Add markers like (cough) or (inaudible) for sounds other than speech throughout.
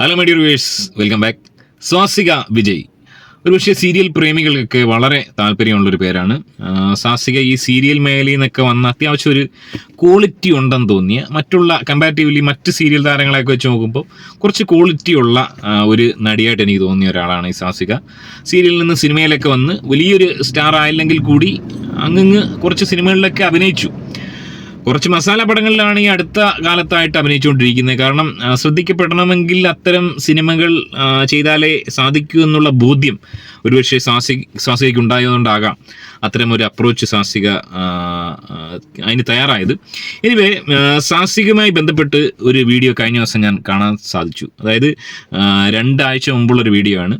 Hello my dear viewers welcome back Swasika Vijay. ഒരു പക്ഷേ serial പ്രേമികൾക്കൊക്കെ വളരെ താല്പര്യമുള്ളൊരു പേരാണ്. സാസിക ഈ സീരിയൽ മേഖലയിൽ നിന്നൊക്കെ വന്ന അത്യാവശ്യം ഒരു ക്വാളിറ്റി ഉണ്ടെന്ന് തോന്നിയ മറ്റുള്ള കമ്പാരിറ്റീവ്ലി മറ്റ് സീരിയൽ താരങ്ങളെയൊക്കെ വെച്ച് നോക്കുമ്പോൾ കുറച്ച് ക്വാളിറ്റി ഉള്ള ഒരു നടിയായിട്ട് എനിക്ക് തോന്നിയ ഒരാളാണ് ഈ സാസിക. സീരിയലിൽ നിന്ന് സിനിമയിലൊക്കെ വന്ന് വലിയൊരു സ്റ്റാർ ആയില്ലെങ്കിൽ കൂടി അങ്ങ് കുറച്ച് സിനിമകളിലൊക്കെ അഭിനയിച്ചു. കുറച്ച് മസാല പടങ്ങളിലാണ് ഈ അടുത്ത കാലത്തായിട്ട് അഭിനയിച്ചുകൊണ്ടിരിക്കുന്നത്. കാരണം ശ്രദ്ധിക്കപ്പെടണമെങ്കിൽ അത്തരം സിനിമകൾ ചെയ്താലേ സാധിക്കൂ എന്നുള്ള ബോധ്യം ഒരുപക്ഷെ സാസി സാസികയ്ക്ക് ഉണ്ടായതുകൊണ്ടാകാം അത്തരം ഒരു അപ്രോച്ച് സാസിക അതിന് തയ്യാറായത്. എനിവേ സാഹസികമായി ബന്ധപ്പെട്ട് ഒരു വീഡിയോ കഴിഞ്ഞ ദിവസം ഞാൻ കാണാൻ സാധിച്ചു. അതായത് രണ്ടാഴ്ച മുമ്പുള്ളൊരു വീഡിയോ ആണ്.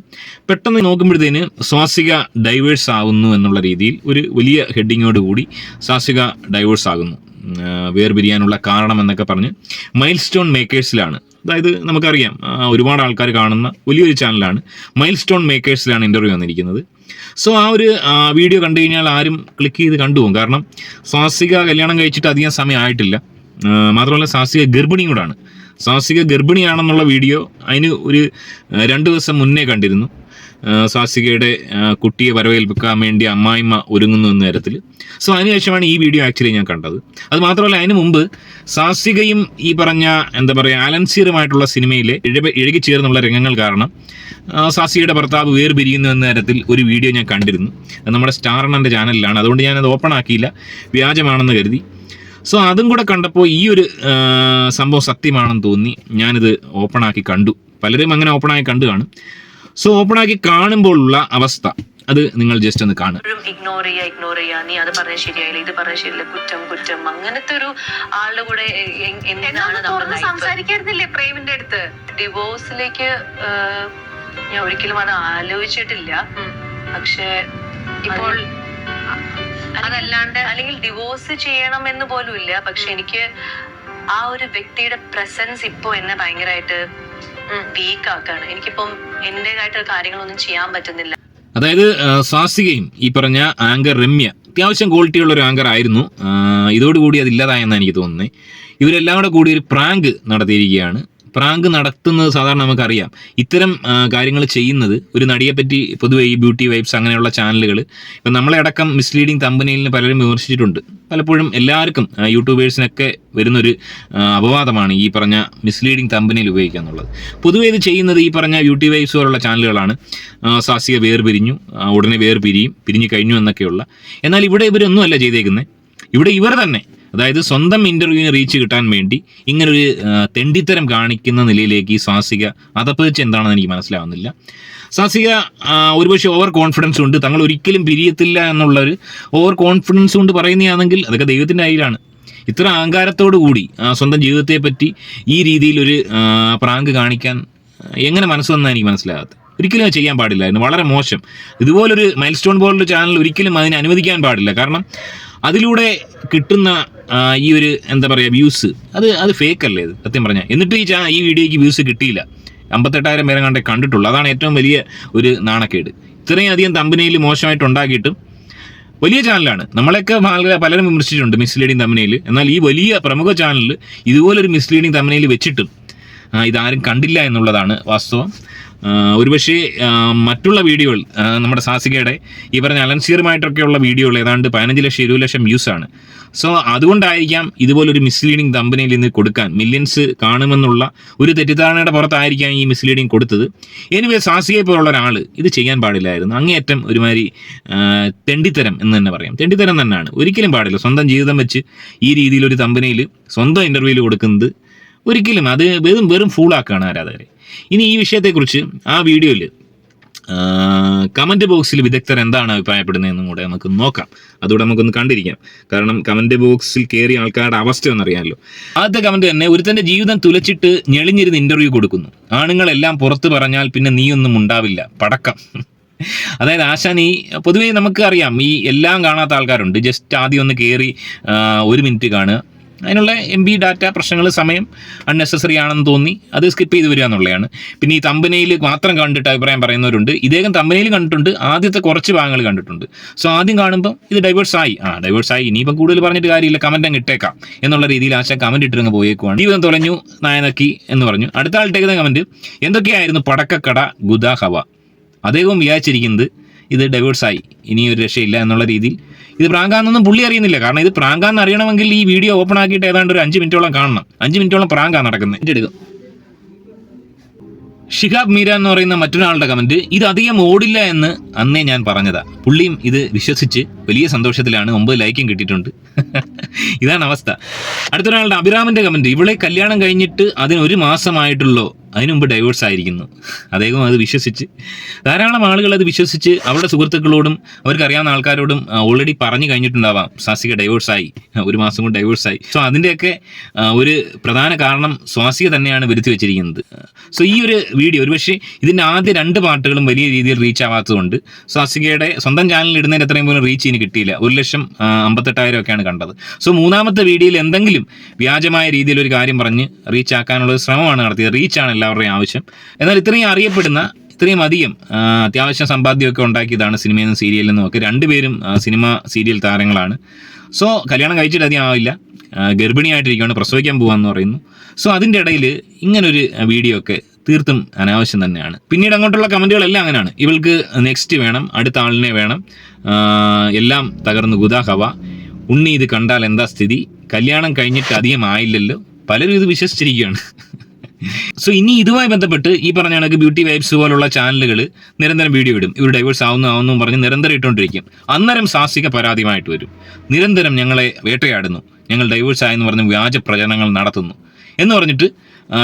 പെട്ടെന്ന് നോക്കുമ്പോഴത്തേന് സാസിക ഡൈവേഴ്സ് ആവുന്നു എന്നുള്ള രീതിയിൽ ഒരു വലിയ ഹെഡിങ്ങോട് കൂടി സാസിക ഡൈവേഴ്സ് ആകുന്നു. വേർപിരിയാനുള്ള കാരണം എന്നൊക്കെ പറഞ്ഞ് മൈൽ സ്റ്റോൺ മേക്കേഴ്സിലാണ്. അതായത് നമുക്കറിയാം ഒരുപാട് ആൾക്കാർ കാണുന്ന വലിയൊരു ചാനലാണ് മൈൽ സ്റ്റോൺ മേക്കേഴ്സിലാണ് ഇന്റർവ്യൂ വന്നിരിക്കുന്നത്. സോ ആ ഒരു വീഡിയോ കണ്ടു കഴിഞ്ഞാൽ ആരും ക്ലിക്ക് ചെയ്ത് കണ്ടുപോകും. കാരണം സ്വാസിക കല്യാണം കഴിച്ചിട്ട് അധികം സമയം ആയിട്ടില്ല. മാത്രമല്ല സാഹസിക ഗർഭിണിയും കൂടാണ് സാഹസിക ഗർഭിണിയാണെന്നുള്ള വീഡിയോ അതിന് ഒരു രണ്ട് ദിവസം മുന്നേ കണ്ടിരുന്നു. സ്വാസികയുടെ കുട്ടിയെ വരവേൽപ്പിക്കാൻ വേണ്ടി അമ്മായിമ്മ ഒരുങ്ങുന്നു എന്ന തരത്തിൽ. സോ അതിനുശേഷമാണ് ഈ വീഡിയോ ആക്ച്വലി ഞാൻ കണ്ടത്. അത് മാത്രമല്ല അതിന് മുമ്പ് സാസികയും ഈ പറഞ്ഞ എന്താ പറയുക ആലൻസീറുമായിട്ടുള്ള സിനിമയിലെ ഇഴ ഇഴുകി ചേർന്നുള്ള രംഗങ്ങൾ കാരണം സാസികയുടെ ഭർത്താവ് വേർപിരിയുന്നു എന്ന തരത്തിൽ ഒരു വീഡിയോ ഞാൻ കണ്ടിരുന്നു. നമ്മുടെ സ്റ്റാർ എണ്ണന്റെ ചാനലിലാണ്. അതുകൊണ്ട് ഞാനത് ഓപ്പൺ ആക്കിയില്ല. വ്യാജമാണെന്ന് കരുതി. സോ അതും കൂടെ കണ്ടപ്പോൾ ഈ ഒരു സംഭവം സത്യമാണെന്ന് തോന്നി. ഞാനിത് ഓപ്പണാക്കി കണ്ടു. പലരും അങ്ങനെ ഓപ്പണായി കണ്ടു കാണും. സോ ഓപ്പൺ ആക്കി കാണുമ്പോഴുള്ള അവസ്ഥ. അത് നിങ്ങൾ ജസ്റ്റ് ഒന്ന് കാണുക. എപ്പോഴും ഇഗ്നോർ ചെയ്യാ ഇഗ്നോർ ചെയ്യാ നീ അത് പറഞ്ഞ ശരിയായില്ല ഇത് പറഞ്ഞ ശരിയില്ല കുറ്റം കുറ്റം. അങ്ങനത്തെ ഒരു ആളുടെ കൂടെ എന്തിനാണ് സംസാരിക്കായിരുന്നില്ലേ പ്രേമിന്റെ അടുത്ത്? ഡിവോഴ്സിലേക്ക് ഞാൻ ഒരിക്കലും അത് ആലോചിച്ചിട്ടില്ല. പക്ഷെ ഇപ്പോൾ അതല്ലാണ്ട് അല്ലെങ്കിൽ ഡിവോഴ്സ് ചെയ്യണം എന്ന് പോലും ഇല്ല പക്ഷെ എനിക്ക് ആ ഒരു വ്യക്തിയുടെ പ്രസൻസ് ഇപ്പോ എന്നെ ഭയങ്കരമായിട്ട് വീക്ക് ആക്കാണ് എനിക്കിപ്പം എന്റേതായിട്ടുള്ള കാര്യങ്ങളൊന്നും ചെയ്യാൻ പറ്റുന്നില്ല. അതായത് സ്വാസികയും ഈ പറഞ്ഞ ആങ്കർ രമ്യ അത്യാവശ്യം ക്വാളിറ്റിയുള്ള ഒരു ആങ്കർ ആയിരുന്നു. ഇതോടുകൂടി അതില്ലാതായെന്നാണ് എനിക്ക് തോന്നുന്നത്. ഇവരെല്ലാം കൂടെ കൂടി ഒരു പ്രാങ്ക് നടത്തിയിരിക്കുകയാണ്. പ്രാങ്ക് നടത്തുന്നത് സാധാരണ നമുക്കറിയാം. ഇത്തരം കാര്യങ്ങൾ ചെയ്യുന്നത് ഒരു നടിയെ പറ്റി പൊതുവെ ഈ ബ്യൂട്ടി വൈബ്സ് അങ്ങനെയുള്ള ചാനലുകൾ ഇപ്പം നമ്മളെ അടക്കം മിസ്ലീഡിങ് കമ്പനിയിൽ പലരും വിമർശിച്ചിട്ടുണ്ട്. പലപ്പോഴും എല്ലാവർക്കും യൂട്യൂബേഴ്സിനൊക്കെ വരുന്നൊരു അപവാദമാണ് ഈ പറഞ്ഞ മിസ്ലീഡിംഗ് തമ്പനിയിൽ ഉപയോഗിക്കുക എന്നുള്ളത് പൊതുവെ ഇത് ചെയ്യുന്നത് ഈ പറഞ്ഞ ബ്യൂട്ടി വൈബ്സ് പോലുള്ള ചാനലുകളാണ്. സാസിക വേർപിരിഞ്ഞു ഉടനെ വേർപിരിയും പിരിഞ്ഞു കഴിഞ്ഞു എന്നൊക്കെയുള്ള. എന്നാൽ ഇവിടെ ഇവരൊന്നുമല്ല ചെയ്തേക്കുന്നത് ഇവിടെ ഇവർ തന്നെ അതായത് സ്വന്തം ഇന്റർവ്യൂവിന് റീച്ച് കിട്ടാൻ വേണ്ടി ഇങ്ങനൊരു തെണ്ടിത്തരം കാണിക്കുന്ന നിലയിലേക്ക് ഈ സ്വാസിക അതപ്പതിച്ച് എന്താണെന്ന് എനിക്ക് മനസ്സിലാവുന്നില്ല. സാസിക ഒരുപക്ഷെ ഓവർ കോൺഫിഡൻസ് ഉണ്ട്. തങ്ങൾ ഒരിക്കലും പിരിയത്തില്ല എന്നുള്ളൊരു ഓവർ കോൺഫിഡൻസ് കൊണ്ട് പറയുന്നതാണെങ്കിൽ അതൊക്കെ ദൈവത്തിന്റെ കയ്യിലാണ്. ഇത്ര അഹങ്കാരത്തോടു കൂടി സ്വന്തം ജീവിതത്തെ പറ്റി ഈ രീതിയിൽ ഒരു പ്രാങ്ക് കാണിക്കാൻ എങ്ങനെ മനസ്സ് വന്നാൽ എനിക്ക് മനസ്സിലാകാത്ത ഒരിക്കലും ചെയ്യാൻ പാടില്ലായിരുന്നു. വളരെ മോശം. ഇതുപോലൊരു മൈൽ സ്റ്റോൺ പോലൊരു ചാനൽ ഒരിക്കലും അതിനെ അനുവദിക്കാൻ പാടില്ല. കാരണം അതിലൂടെ കിട്ടുന്ന ഈ ഒരു എന്താ പറയുക വ്യൂസ് അത് അത് ഫേക്ക് അല്ലേ ഇത്? സത്യം പറഞ്ഞാൽ എന്നിട്ട് ഈ ചാ ഈ വീഡിയോയ്ക്ക് വ്യൂസ് കിട്ടിയില്ല. അമ്പത്തെട്ടായിരം പേരെ കണ്ടേ കണ്ടിട്ടുള്ളൂ. അതാണ് ഏറ്റവും വലിയ ഒരു നാണക്കേട്. ഇത്രയും അധികം തമ്പനയിൽ മോശമായിട്ട് ഉണ്ടാക്കിയിട്ടും വലിയ ചാനലാണ് നമ്മളെയൊക്കെ പലരും വിമർശിച്ചിട്ടുണ്ട് മിസ്ലീഡിങ് തമ്പനയിൽ എന്നാൽ ഈ വലിയ പ്രമുഖ ചാനലിൽ ഇതുപോലൊരു മിസ്ലീഡിങ് തമ്പനയിൽ വെച്ചിട്ടും ഇതാരും കണ്ടില്ല എന്നുള്ളതാണ് വാസ്തവം. ഒരുപക്ഷെ മറ്റുള്ള വീഡിയോകൾ നമ്മുടെ സാസികയുടെ ഈ പറഞ്ഞ അലൻസീറുമായിട്ടൊക്കെയുള്ള വീഡിയോകൾ ഏതാണ്ട് പതിനഞ്ച് ലക്ഷം ഇരുപത് ലക്ഷം വ്യൂസ് ആണ്. സോ അതുകൊണ്ടായിരിക്കാം ഇതുപോലൊരു മിസ്ലീഡിംഗ് കമ്പനിയിൽ നിന്ന് കൊടുക്കാൻ മില്യൻസ് കാണുമെന്നുള്ള ഒരു തെറ്റിദ്ധാരണയുടെ പുറത്തായിരിക്കാം ഈ മിസ്ലീഡിംഗ് കൊടുത്തത്. എനിവേ സാസികയെ പോലുള്ള ഒരാൾ ഇത് ചെയ്യാൻ പാടില്ലായിരുന്നു. അങ്ങേയറ്റം ഒരുമാതിരി തെണ്ടിത്തരം എന്ന് തന്നെ പറയാം. തെണ്ടിത്തരം തന്നെയാണ്. ഒരിക്കലും പാടില്ല. സ്വന്തം ജീവിതം വെച്ച് ഈ രീതിയിൽ ഒരു സ്വന്തം ഇന്റർവ്യൂവിൽ കൊടുക്കുന്നത് ഒരിക്കലും അത് വെറും വെറും ഫൂളാക്കുകയാണ് ആരാധകരെ. ഇനി ഈ വിഷയത്തെക്കുറിച്ച് ആ വീഡിയോയിൽ കമന്റ് ബോക്സിൽ വിദഗ്ധർ എന്താണ് അഭിപ്രായപ്പെടുന്നതെന്നും കൂടെ നമുക്ക് നോക്കാം. അതുകൂടെ നമുക്കൊന്ന് കണ്ടിരിക്കാം. കാരണം കമന്റ് ബോക്സിൽ കയറിയ ആൾക്കാരുടെ അവസ്ഥ ഒന്നറിയാമല്ലോ. ആദ്യത്തെ കമന്റ് തന്നെ ഒരുത്തന്റെ ജീവിതം തുലച്ചിട്ട് ഞെളിഞ്ഞിരുന്ന് ഇന്റർവ്യൂ കൊടുക്കുന്നു. ആണുങ്ങളെല്ലാം പുറത്ത് പറഞ്ഞാൽ പിന്നെ നീയൊന്നും ഉണ്ടാവില്ല. പടക്കം. (laughs) അതായത് ആശാൻ ഈ പൊതുവേ നമുക്ക് അറിയാം ഈ എല്ലാം കാണാത്ത ആൾക്കാരുണ്ട്. ജസ്റ്റ് ആദ്യം ഒന്ന് കയറി ഒരു മിനിറ്റ് കാണുക. അതിനുള്ള എം ബി ഡാറ്റ പ്രശ്നങ്ങൾ സമയം അൺനെസസറി ആണെന്ന് തോന്നി. അത് സ്കിപ്പ് ചെയ്ത് വരിക എന്നുള്ളതാണ്. പിന്നെ ഈ തമ്പനയിൽ മാത്രം കണ്ടിട്ട് അഭിപ്രായം പറയുന്നവരുണ്ട്. ഇദ്ദേഹം തമ്പനയിൽ കണ്ടിട്ടുണ്ട്. ആദ്യത്തെ കുറച്ച് ഭാഗങ്ങൾ കണ്ടിട്ടുണ്ട്. സോ ആദ്യം കാണുമ്പോൾ ഇത് ഡൈവേഴ്സ് ആയി. ആ ഡൈവേഴ്സ് ആയി. ഇനിയിപ്പം കൂടുതൽ പറഞ്ഞിട്ട് കാര്യമില്ല. കമന്റ് അങ്ങ് ഇട്ടേക്കാം. എന്നുള്ള രീതിയിൽ ആശ കമന്റ് ഇട്ടിരുന്ന് പോയേക്കുവാണ്. ജീവിതം തുളഞ്ഞു നായനക്കി എന്ന് പറഞ്ഞു. അടുത്ത ആൾ കമന്റ് എന്തൊക്കെയായിരുന്നു പടക്കക്കട ഗുദാഹവ അദ്ദേഹവും വിചാരിച്ചിരിക്കുന്നത് ഇത് ഡൈവേഴ്സായി ഇനി ഒരു രക്ഷയില്ല എന്നുള്ള രീതിയിൽ ഇത് പ്രാങ്കാന്നൊന്നും പുള്ളി അറിയുന്നില്ല. കാരണം ഇത് പ്രാങ്കാന്ന് അറിയണമെങ്കിൽ ഈ വീഡിയോ ഓപ്പൺ ആക്കിയിട്ട് ഏതാണ്ട് ഒരു അഞ്ച് മിനിറ്റോളം കാണണം. അഞ്ച് മിനിറ്റോളം പ്രാങ്കാ നടക്കുന്നത്. എന്റെ എടുക്കും. ഷിഹാബ് മീര എന്ന് പറയുന്ന മറ്റൊരാളുടെ കമന്റ് ഇത് അധികം ഓടില്ല എന്ന് അന്നേ ഞാൻ പറഞ്ഞതാ. പുള്ളിയും ഇത് വിശ്വസിച്ച് വലിയ സന്തോഷത്തിലാണ്. ഒമ്പത് ലൈക്കും കിട്ടിയിട്ടുണ്ട്. (laughs) ഇതാണ് അവസ്ഥ. അടുത്തൊരാളുടെ അഭിരാമന്റെ കമന്റ് ഇവിടെ കല്യാണം കഴിഞ്ഞിട്ട് അതിന് ഒരു മാസമായിട്ടുള്ളോ അതിനു മുമ്പ് ഡൈവേഴ്സ് ആയിരിക്കുന്നു. അദ്ദേഹം അത് വിശ്വസിച്ച് ധാരാളം ആളുകൾ അത് വിശ്വസിച്ച് അവരുടെ സുഹൃത്തുക്കളോടും അവർക്ക് അറിയാവുന്ന ആൾക്കാരോടും ഓൾറെഡി പറഞ്ഞു കഴിഞ്ഞിട്ടുണ്ടാവാം. സ്വാസിക ഡൈവേഴ്സ് ആയി. ഒരു മാസം കൊണ്ട് ഡൈവേഴ്സ് ആയി. സോ അതിന്റെയൊക്കെ ഒരു പ്രധാന കാരണം സ്വാസിക തന്നെയാണ് വരുത്തി വെച്ചിരിക്കുന്നത്. സോ ഈ ഒരു വീഡിയോ ഒരുപക്ഷെ ഇതിന്റെ ആദ്യ രണ്ട് പാട്ടുകളും വലിയ രീതിയിൽ റീച്ച് ആവാത്തതുകൊണ്ട് സ്വാസികയുടെ സ്വന്തം ചാനലിൽ ഇടുന്നതിന് എത്രയും പോലും റീച്ച് ഇനി കിട്ടിയില്ല. ഒരു ലക്ഷം അമ്പത്തെട്ടായിരം ഒക്കെയാണ് കണ്ടത്. സോ മൂന്നാമത്തെ വീഡിയോയിൽ എന്തെങ്കിലും വ്യാജമായ രീതിയിൽ ഒരു കാര്യം പറഞ്ഞ് റീച്ച് ആക്കാനുള്ള ശ്രമമാണ് നടത്തിയത്. റീച്ചാണ് എല്ലാവരുടെയും ആവശ്യം. എന്നാൽ ഇത്രയും അറിയപ്പെടുന്ന ഇത്രയും അധികം അത്യാവശ്യം സമ്പാദ്യമൊക്കെ ഉണ്ടാക്കിയതാണ് സിനിമയിൽ നിന്നും സീരിയലിൽ നിന്നും ഒക്കെ രണ്ടുപേരും സിനിമ സീരിയൽ താരങ്ങളാണ്. സോ കല്യാണം കഴിച്ചിട്ട് അധികം ആവില്ല. ഗർഭിണിയായിട്ടിരിക്കുകയാണ് പ്രസവിക്കാൻ പോകാമെന്ന് പറയുന്നു. സോ അതിന്റെ ഇടയിൽ ഇങ്ങനൊരു വീഡിയോ ഒക്കെ തീർത്തും അനാവശ്യം തന്നെയാണ്. പിന്നീട് അങ്ങോട്ടുള്ള കമന്റുകളെല്ലാം അങ്ങനെയാണ് ഇവൾക്ക് നെക്സ്റ്റ് വേണം അടുത്ത ആളിനെ വേണം. എല്ലാം തകർന്ന് ഗുദാഹവ ഉണ്ണി ഇത് കണ്ടാൽ എന്താ സ്ഥിതി? കല്യാണം കഴിഞ്ഞിട്ട് അധികം ആയില്ലല്ലോ. പലരും ഇത് വിശ്വസിച്ചിരിക്കുകയാണ്. സോ ഇനി ഇതുമായി ബന്ധപ്പെട്ട് ഈ പറഞ്ഞ കണക്ക് ബ്യൂട്ടി വൈബ്സ് പോലുള്ള ചാനലുകൾ നിരന്തരം വീഡിയോ ഇടും. ഇവർ ഡൈവേഴ്സ് ആവുന്നു ആവുന്നു പറഞ്ഞ് നിരന്തരം ഇട്ടുകൊണ്ടിരിക്കും അന്നേരം സാഹസിക പരാതിയുമായിട്ട് വരും. നിരന്തരം ഞങ്ങളെ വേട്ടയാടുന്നു. ഞങ്ങൾ ഡൈവേഴ്സ് ആയെന്ന് പറഞ്ഞ് വ്യാജ പ്രചരണങ്ങൾ നടത്തുന്നു. എന്ന് പറഞ്ഞിട്ട്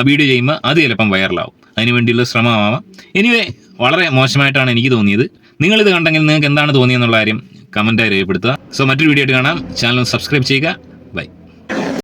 വീഡിയോ ചെയ്യുമ്പോൾ അത് ചിലപ്പം വൈറലാവും അതിനുവേണ്ടിയുള്ള ശ്രമമാവാം. എനിവേ വളരെ മോശമായിട്ടാണ് എനിക്ക് തോന്നിയത്. നിങ്ങളിത് കണ്ടെങ്കിൽ നിങ്ങൾക്ക് എന്താണ് തോന്നിയെന്നുള്ള കാര്യം കമന്റായി രേഖപ്പെടുത്തുക. സോ മറ്റൊരു വീഡിയോ ആയിട്ട് കാണാം. ചാനൽ സബ്സ്ക്രൈബ് ചെയ്യുക. ബൈ